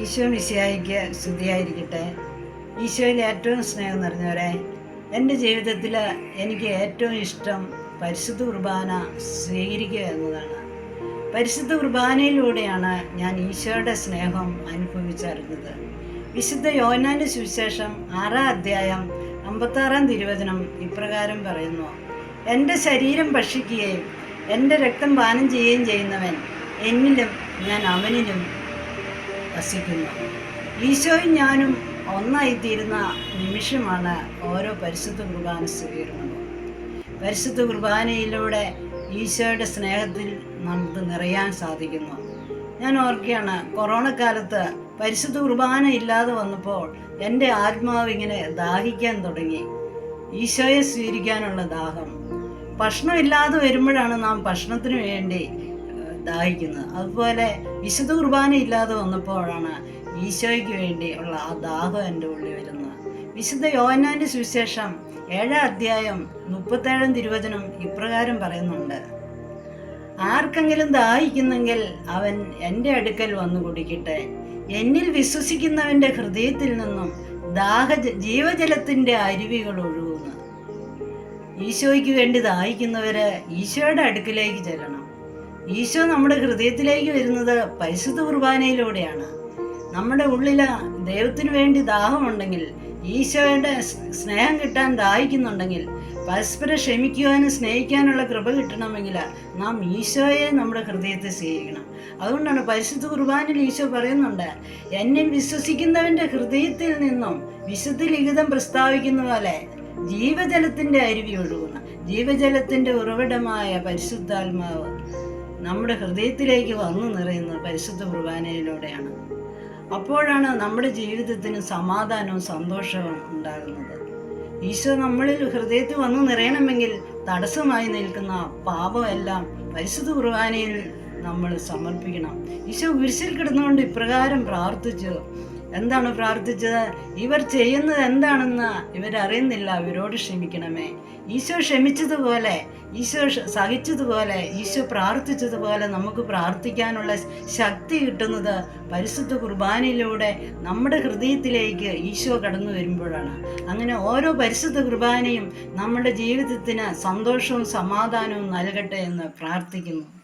ഈശോ മിശിയായിക്ക് സ്തുതിയായിരിക്കട്ടെ. ഈശോയിൽ ഏറ്റവും സ്നേഹം നിറഞ്ഞവരെ എന്റെ ജീവിതത്തിൽ എനിക്ക് ഏറ്റവും ഇഷ്ടം പരിശുദ്ധ കുർബാന സ്വീകരിക്കുക എന്നതാണ്. പരിശുദ്ധ കുർബാനയിലൂടെയാണ് ഞാൻ ഈശോയുടെ സ്നേഹം അനുഭവിച്ചറിഞ്ഞത്. വിശുദ്ധ യോനാന്റെ സുവിശേഷം ആറാം അധ്യായം അമ്പത്താറാം തിരുവചനം ഇപ്രകാരം പറയുന്നു. എന്റെ ശരീരം ഭക്ഷിക്കുകയും എന്റെ രക്തം പാനം ചെയ്യുകയും ചെയ്യുന്നവൻ എന്നിലും ഞാൻ അവനിലും വസിക്കുന്നു. ഈശോയും ഞാനും ഒന്നായിത്തീരുന്ന നിമിഷമാണ് ഓരോ പരിശുദ്ധ കുർബാന സ്വീകരണവും. പരിശുദ്ധ കുർബാനയിലൂടെ ഈശോയുടെ സ്നേഹത്തിൽ നമുക്ക് നിറയാൻ സാധിക്കുന്നു. ഞാൻ ഓർക്കുകയാണ് കൊറോണ കാലത്ത് പരിശുദ്ധ കുർബാന ഇല്ലാതെ വന്നപ്പോൾ എന്റെ ആത്മാവ് ഇങ്ങനെ ദാഹിക്കാൻ തുടങ്ങി. ഈശോയെ സ്വീകരിക്കാനുള്ള ദാഹം. ഭക്ഷണമില്ലാതെ വരുമ്പോഴാണ് നാം ഭക്ഷണത്തിന് വേണ്ടി ദാഹിക്കുന്നത്. അതുപോലെ വിശുദ്ധ കുർബാന ഇല്ലാതെ വന്നപ്പോഴാണ് ഈശോയ്ക്ക് വേണ്ടി ഉള്ള ആ ദാഹം എന്റെ ഉള്ളിൽ വരുന്നത്. വിശുദ്ധ യോഹന്നാന്റെ സുവിശേഷം ഏഴാം അധ്യായം മുപ്പത്തേഴാം തിരുവചനം ഇപ്രകാരം പറയുന്നുണ്ട്. ആർക്കെങ്കിലും ദാഹിക്കുന്നെങ്കിൽ അവൻ എന്റെ അടുക്കൽ വന്നു കുടിക്കട്ടെ. എന്നിൽ വിശ്വസിക്കുന്നവന്റെ ഹൃദയത്തിൽ നിന്നും ദാഹ ജീവജലത്തിന്റെ അരുവികൾ ഒഴുകുന്നു. ഈശോയ്ക്ക് വേണ്ടി ദാഹിക്കുന്നവരെ ഈശോയുടെ അടുക്കിലേക്ക് ചെല്ലണം. ഈശോ നമ്മുടെ ഹൃദയത്തിലേക്ക് വരുന്നത് പരിശുദ്ധ കുർബാനയിലൂടെയാണ്. നമ്മുടെ ഉള്ളിൽ ദൈവത്തിന് വേണ്ടി ദാഹമുണ്ടെങ്കിൽ ഈശോയുടെ സ്നേഹം കിട്ടാൻ ദാഹിക്കുന്നുണ്ടെങ്കിൽ പരസ്പരം ക്ഷമിക്കുവാനും സ്നേഹിക്കാനുള്ള കൃപ കിട്ടണമെങ്കിൽ നാം ഈശോയെ നമ്മുടെ ഹൃദയത്തെ സ്വീകരിക്കണം അതുകൊണ്ടാണ് പരിശുദ്ധ കുർബാനിൽ ഈശോ പറയുന്നുണ്ട് എന്നെ വിശ്വസിക്കുന്നവന്റെ ഹൃദയത്തിൽ നിന്നും വിശുദ്ധ ലിഖിതം പ്രസ്താവിക്കുന്ന പോലെ ജീവജലത്തിന്റെ അരുവി ഒഴുകുന്ന. ജീവജലത്തിന്റെ ഉറവിടമായ പരിശുദ്ധാത്മാവ് നമ്മുടെ ഹൃദയത്തിലേക്ക് വന്നു നിറയുന്നത് പരിശുദ്ധ കുർബാനയിലൂടെയാണ്. അപ്പോഴാണ് നമ്മുടെ ജീവിതത്തിന് സമാധാനവും സന്തോഷവും ഉണ്ടാകുന്നത്. ഈശോ നമ്മളിൽ ഹൃദയത്തിൽ വന്നു നിറയണമെങ്കിൽ തടസ്സമായി നിൽക്കുന്ന പാപമെല്ലാം പരിശുദ്ധ കുർബാനയിൽ നമ്മൾ സമർപ്പിക്കണം. ഈശോ കുരിശിൽ കിടന്നുകൊണ്ട് ഇപ്രകാരം പ്രാർത്ഥിച്ചു. എന്താണ് പ്രാർത്ഥിച്ചത്? ഇവർ ചെയ്യുന്നത് എന്താണെന്ന് ഇവരറിയുന്നില്ല. അവരോട് ക്ഷമിക്കണമേ. ഈശോ ക്ഷമിച്ചതുപോലെ ഈശോ സഹിച്ചതുപോലെ ഈശോ പ്രാർത്ഥിച്ചതുപോലെ നമുക്ക് പ്രാർത്ഥിക്കാനുള്ള ശക്തി കിട്ടുന്നത് പരിശുദ്ധ കുർബാനയിലൂടെ നമ്മുടെ ഹൃദയത്തിലേക്ക് ഈശോ കടന്നു വരുമ്പോഴാണ്. അങ്ങനെ ഓരോ പരിശുദ്ധ കുർബാനയും നമ്മുടെ ജീവിതത്തിന് സന്തോഷവും സമാധാനവും നൽകട്ടെ എന്ന് പ്രാർത്ഥിക്കുന്നു.